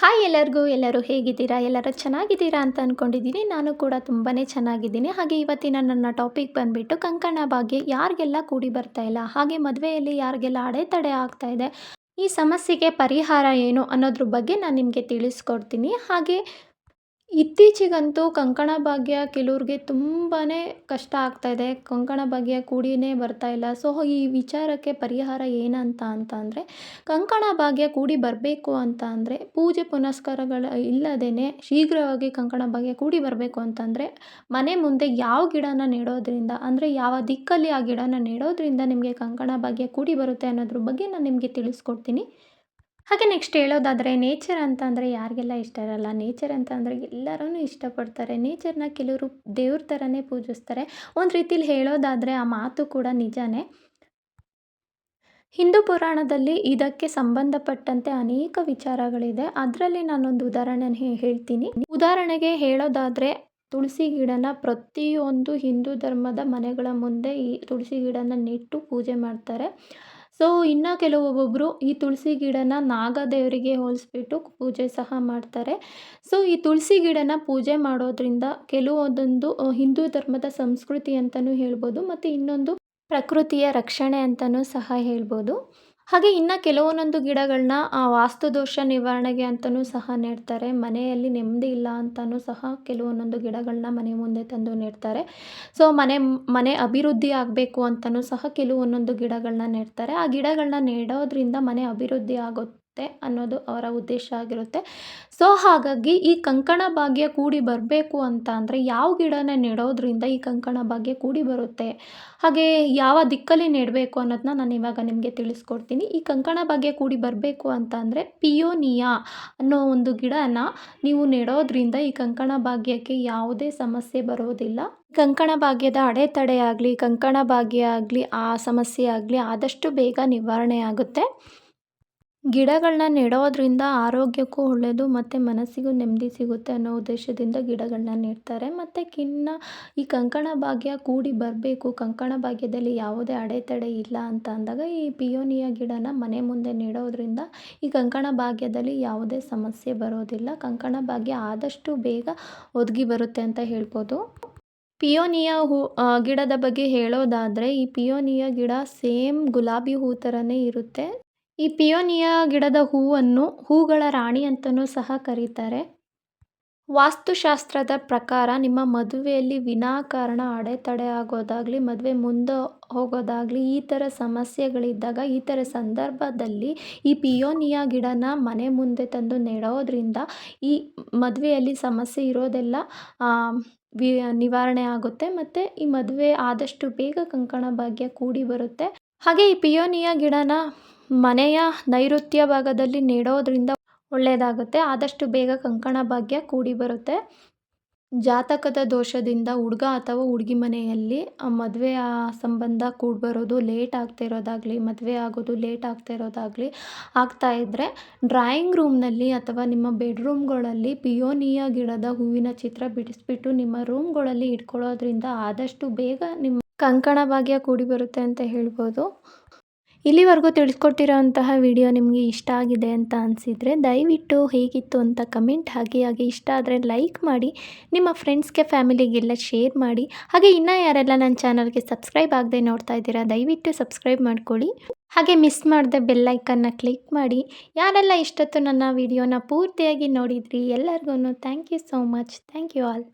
Hi ಎಲ್ಲರಿಗೂ, ಎಲ್ಲರೂ ಹೇಗಿದ್ದೀರಾ? ಎಲ್ಲರೂ ಚೆನ್ನಾಗಿದ್ದೀರಾ ಅಂತ ಅಂದ್ಕೊಂಡಿದ್ದೀನಿ ನಾನು ಕೂಡ ತುಂಬಾ ಚೆನ್ನಾಗಿದ್ದೀನಿ. ಹಾಗೆ ಇವತ್ತಿನ ನನ್ನ ಟಾಪಿಕ್ ಬಂದುಬಿಟ್ಟು ಕಂಕಣ ಭಾಗ್ಯ ಯಾರಿಗೆಲ್ಲ ಕೂಡಿ ಬರ್ತಾ ಇಲ್ಲ, ಹಾಗೆ ಮದುವೆಯಲ್ಲಿ ಯಾರಿಗೆಲ್ಲ ಅಡೆತಡೆ ಆಗ್ತಾ ಇದೆ, ಈ ಸಮಸ್ಯೆಗೆ ಪರಿಹಾರ ಏನು ಅನ್ನೋದ್ರ ಬಗ್ಗೆ ನಾನು ನಿಮಗೆ ತಿಳಿಸ್ಕೊಡ್ತೀನಿ. ಹಾಗೆ ಇತ್ತೀಚಿಗಂತೂ ಕಂಕಣ ಭಾಗ್ಯ ಕೆಲವ್ರಿಗೆ ತುಂಬಾ ಕಷ್ಟ ಆಗ್ತಾಯಿದೆ ಕಂಕಣ ಭಾಗ್ಯ ಕೂಡಿನೇ ಬರ್ತಾ ಇಲ್ಲ. ಸೊ, ಈ ವಿಚಾರಕ್ಕೆ ಪರಿಹಾರ ಏನಂತ ಅಂತ ಅಂದರೆ, ಕಂಕಣ ಭಾಗ್ಯ ಕೂಡಿ ಬರಬೇಕು ಅಂತ ಅಂದರೆ, ಪೂಜೆ ಪುನಸ್ಕಾರಗಳ ಇಲ್ಲದೇ ಶೀಘ್ರವಾಗಿ ಕಂಕಣ ಭಾಗ್ಯ ಕೂಡಿ ಬರಬೇಕು ಅಂತಂದರೆ ಮನೆ ಮುಂದೆ ಯಾವ ಗಿಡನ ನೆಡೋದ್ರಿಂದ ಅಂದರೆ, ಯಾವ ದಿಕ್ಕಲ್ಲಿ ಆ ಗಿಡನ ನೆಡೋದ್ರಿಂದ ನಿಮಗೆ ಕಂಕಣ ಭಾಗ್ಯ ಕೂಡಿ ಬರುತ್ತೆ ಅನ್ನೋದ್ರ ಬಗ್ಗೆ ನಾನು ನಿಮಗೆ ತಿಳಿಸ್ಕೊಡ್ತೀನಿ. ಹಾಗೆ ನೆಕ್ಸ್ಟ್ ಹೇಳೋದಾದರೆ ನೇಚರ್ ಅಂತ ಅಂದರೆ ಯಾರಿಗೆಲ್ಲ ಇಷ್ಟ ಇರಲ್ಲ? ನೇಚರ್ ಅಂತ ಅಂದರೆ ಎಲ್ಲರೂ ಇಷ್ಟಪಡ್ತಾರೆ. ನೇಚರ್ನ ಕೆಲವರು ದೇವ್ರ ಥರನೇ ಪೂಜಿಸ್ತಾರೆ. ಒಂದು ರೀತಿಲಿ ಹೇಳೋದಾದರೆ ಆ ಮಾತು ಕೂಡ ನಿಜಾನೇ. ಹಿಂದೂ ಪುರಾಣದಲ್ಲಿ ಇದಕ್ಕೆ ಸಂಬಂಧಪಟ್ಟಂತೆ ಅನೇಕ ವಿಚಾರಗಳಿದೆ. ಅದರಲ್ಲಿ ನಾನೊಂದು ಉದಾಹರಣೆ ಹೇಳ್ತೀನಿ. ಉದಾಹರಣೆಗೆ ಹೇಳೋದಾದರೆ ತುಳಸಿ ಗಿಡನ ಪ್ರತಿಯೊಂದು ಹಿಂದೂ ಧರ್ಮದ ಮನೆಗಳ ಮುಂದೆ ಈ ತುಳಸಿ ಗಿಡನ ನೆಟ್ಟು ಪೂಜೆ ಮಾಡ್ತಾರೆ. ಸೊ ಇನ್ನು ಕೆಲವೊಬ್ಬೊಬ್ಬರು ಈ ತುಳಸಿ ಗಿಡನ ನಾಗದೇವರಿಗೆ ಹೋಲಿಸ್ಬಿಟ್ಟು ಪೂಜೆ ಸಹ ಮಾಡ್ತಾರೆ. ಸೊ ಈ ತುಳಸಿ ಗಿಡನ ಪೂಜೆ ಮಾಡೋದ್ರಿಂದ ಕೆಲವೊಂದೊಂದು ಹಿಂದೂ ಧರ್ಮದ ಸಂಸ್ಕೃತಿ ಅಂತಲೂ ಹೇಳ್ಬೋದು, ಮತ್ತು ಇನ್ನೊಂದು ಪ್ರಕೃತಿಯ ರಕ್ಷಣೆ ಅಂತಲೂ ಸಹ ಹೇಳ್ಬೋದು. ಹಾಗೆ ಇನ್ನು ಕೆಲವೊಂದೊಂದು ಗಿಡಗಳನ್ನ ವಾಸ್ತುದೋಷ ನಿವಾರಣೆಗೆ ಅಂತಲೂ ಸಹ ನೆಡ್ತಾರೆ. ಮನೆಯಲ್ಲಿ ನೆಮ್ಮದಿ ಇಲ್ಲ ಅಂತಲೂ ಸಹ ಕೆಲವೊಂದೊಂದು ಗಿಡಗಳನ್ನ ಮನೆ ಮುಂದೆ ತಂದು ನೆಡ್ತಾರೆ. ಸೊ ಮನೆ ಮನೆ ಅಭಿವೃದ್ಧಿ ಆಗಬೇಕು ಅಂತಲೂ ಸಹ ಕೆಲವೊಂದೊಂದು ಗಿಡಗಳನ್ನ ನೆಡ್ತಾರೆ. ಆ ಗಿಡಗಳನ್ನ ನೆಡೋದ್ರಿಂದ ಮನೆ ಅಭಿವೃದ್ಧಿ ಆಗುತ್ತೆ ಅನ್ನೋದು ಅವರ ಉದ್ದೇಶ ಆಗಿರುತ್ತೆ. ಸೊ ಹಾಗಾಗಿ ಈ ಕಂಕಣ ಭಾಗ್ಯ ಕೂಡಿ ಬರಬೇಕು ಅಂತ ಅಂದರೆ ಯಾವ ಗಿಡನ ನೆಡೋದ್ರಿಂದ ಈ ಕಂಕಣ ಭಾಗ್ಯ ಕೂಡಿ ಬರುತ್ತೆ? ಹಾಗೆ ಯಾವ ದಿಕ್ಕಲ್ಲಿ ನೆಡಬೇಕು ಅನ್ನೋದನ್ನ ನಾನು ಇವಾಗ ನಿಮಗೆ ತಿಳಿಸ್ಕೊಡ್ತೀನಿ. ಈ ಕಂಕಣ ಭಾಗ್ಯ ಕೂಡಿ ಬರಬೇಕು ಅಂತ ಅಂದರೆ ಪಿಯೋನಿಯಾ ಅನ್ನೋ ಒಂದು ಗಿಡನ ನೀವು ನೆಡೋದ್ರಿಂದ ಈ ಕಂಕಣ ಭಾಗ್ಯಕ್ಕೆ ಯಾವುದೇ ಸಮಸ್ಯೆ ಬರೋದಿಲ್ಲ. ಕಂಕಣ ಭಾಗ್ಯದ ಅಡೆತಡೆ ಆಗಲಿ, ಕಂಕಣ ಭಾಗ್ಯ ಆಗಲಿ, ಆ ಸಮಸ್ಯೆ ಆಗಲಿ ಆದಷ್ಟು ಬೇಗ ನಿವಾರಣೆ ಆಗುತ್ತೆ. ಗಿಡಗಳನ್ನ ನೆಡೋದ್ರಿಂದ ಆರೋಗ್ಯಕ್ಕೂ ಒಳ್ಳೆಯದು ಮತ್ತು ಮನಸ್ಸಿಗೂ ನೆಮ್ಮದಿ ಸಿಗುತ್ತೆ ಅನ್ನೋ ಉದ್ದೇಶದಿಂದ ಗಿಡಗಳನ್ನ ನೆಡ್ತಾರೆ. ಮತ್ತು ಕಿನ್ನ ಈ ಕಂಕಣ ಭಾಗ್ಯ ಕೂಡಿ ಬರಬೇಕು. ಕಂಕಣ ಭಾಗ್ಯದಲ್ಲಿ ಯಾವುದೇ ಅಡೆತಡೆ ಇಲ್ಲ ಅಂತ ಅಂದಾಗ ಈ ಪಿಯೋನಿಯ ಗಿಡನ ಮನೆ ಮುಂದೆ ನೆಡೋದ್ರಿಂದ ಈ ಕಂಕಣ ಭಾಗ್ಯದಲ್ಲಿ ಯಾವುದೇ ಸಮಸ್ಯೆ ಬರೋದಿಲ್ಲ. ಕಂಕಣ ಭಾಗ್ಯ ಆದಷ್ಟು ಬೇಗ ಒದಗಿ ಬರುತ್ತೆ ಅಂತ ಹೇಳ್ಬೋದು. ಪಿಯೋನಿಯ ಹೂ ಗಿಡದ ಬಗ್ಗೆ ಹೇಳೋದಾದರೆ ಈ ಪಿಯೋನಿಯ ಗಿಡ ಸೇಮ್ ಗುಲಾಬಿ ಹೂ ಥರನೇ ಇರುತ್ತೆ. ಈ ಪಿಯೋನಿಯ ಗಿಡದ ಹೂವನ್ನು ಹೂಗಳ ರಾಣಿ ಅಂತಲೂ ಸಹ ಕರೀತಾರೆ. ವಾಸ್ತುಶಾಸ್ತ್ರದ ಪ್ರಕಾರ ನಿಮ್ಮ ಮದುವೆಯಲ್ಲಿ ವಿನಾಕಾರಣ ಅಡೆತಡೆ ಆಗೋದಾಗಲಿ, ಮದುವೆ ಮುಂದೆ ಹೋಗೋದಾಗಲಿ, ಈ ಥರ ಸಮಸ್ಯೆಗಳಿದ್ದಾಗ, ಈ ಥರ ಸಂದರ್ಭದಲ್ಲಿ ಈ ಪಿಯೋನಿಯ ಗಿಡನ ಮನೆ ಮುಂದೆ ತಂದು ನೆಡೋದ್ರಿಂದ ಈ ಮದುವೆಯಲ್ಲಿ ಸಮಸ್ಯೆ ಇರೋದೆಲ್ಲ ನಿವಾರಣೆ ಆಗುತ್ತೆ ಮತ್ತು ಈ ಮದುವೆ ಆದಷ್ಟು ಬೇಗ ಕಂಕಣ ಭಾಗ್ಯ ಕೂಡಿ ಬರುತ್ತೆ. ಹಾಗೆ ಈ ಪಿಯೋನಿಯ ಗಿಡನ ಮನೆಯ ನೈಋತ್ಯ ಭಾಗದಲ್ಲಿ ನೆಡೋದ್ರಿಂದ ಒಳ್ಳೆಯದಾಗುತ್ತೆ. ಆದಷ್ಟು ಬೇಗ ಕಂಕಣ ಭಾಗ್ಯ ಕೂಡಿ ಬರುತ್ತೆ. ಜಾತಕದ ದೋಷದಿಂದ ಹುಡುಗ ಅಥವಾ ಹುಡುಗಿ ಮನೆಯಲ್ಲಿ ಮದುವೆ ಸಂಬಂಧ ಕೂಡಿ ಬರೋದು ಲೇಟ್ ಆಗ್ತಾ ಇರೋದಾಗಲಿ, ಮದುವೆ ಆಗೋದು ಲೇಟ್ ಆಗ್ತಾ ಇರೋದಾಗಲಿ, ಆಗ್ತಾ ಇದ್ದರೆ ಡ್ರಾಯಿಂಗ್ ರೂಮ್ನಲ್ಲಿ ಅಥವಾ ನಿಮ್ಮ ಬೆಡ್ರೂಮ್ಗಳಲ್ಲಿ ಪಿಯೋನಿಯ ಗಿಡದ ಹೂವಿನ ಚಿತ್ರ ಬಿಡಿಸ್ಬಿಟ್ಟು ನಿಮ್ಮ ರೂಮ್ಗಳಲ್ಲಿ ಇಟ್ಕೊಳ್ಳೋದ್ರಿಂದ ಆದಷ್ಟು ಬೇಗ ನಿಮ್ಮ ಕಂಕಣ ಭಾಗ್ಯ ಕೂಡಿ ಬರುತ್ತೆ ಅಂತ ಹೇಳ್ಬೋದು. ಇಲ್ಲಿವರೆಗೂ ತಿಳಿಸ್ಕೊಟ್ಟಿರೋಂತಹ ವಿಡಿಯೋ ನಿಮಗೆ ಇಷ್ಟ ಆಗಿದೆ ಅಂತ ಅನಿಸಿದರೆ ದಯವಿಟ್ಟು ಹೇಗಿತ್ತು ಅಂತ ಕಮೆಂಟ್ ಹಾಕಿ ಹಾಗೆ ಇಷ್ಟ ಆದರೆ ಲೈಕ್ ಮಾಡಿ, ನಿಮ್ಮ ಫ್ರೆಂಡ್ಸ್ಗೆ, ಫ್ಯಾಮಿಲಿಗೆಲ್ಲ ಶೇರ್ ಮಾಡಿ, ಹಾಗೆ ಇನ್ನೂ ಯಾರೆಲ್ಲ ನನ್ನ ಚಾನಲ್ಗೆ ಸಬ್ಸ್ಕ್ರೈಬ್ ಆಗದೆ ನೋಡ್ತಾ ಇದ್ದೀರಾ, ದಯವಿಟ್ಟು ಸಬ್ಸ್ಕ್ರೈಬ್ ಮಾಡ್ಕೊಳ್ಳಿ. ಹಾಗೆ ಮಿಸ್ ಮಾಡಿದೆ ಬೆಲ್ಲೈಕನ್ನ ಕ್ಲಿಕ್ ಮಾಡಿ. ಯಾರೆಲ್ಲ ಇಷ್ಟೊತ್ತು ನನ್ನ ವಿಡಿಯೋನ ಪೂರ್ತಿಯಾಗಿ ನೋಡಿದ್ರಿ ಎಲ್ಲರಿಗೂ thank you so much thank you all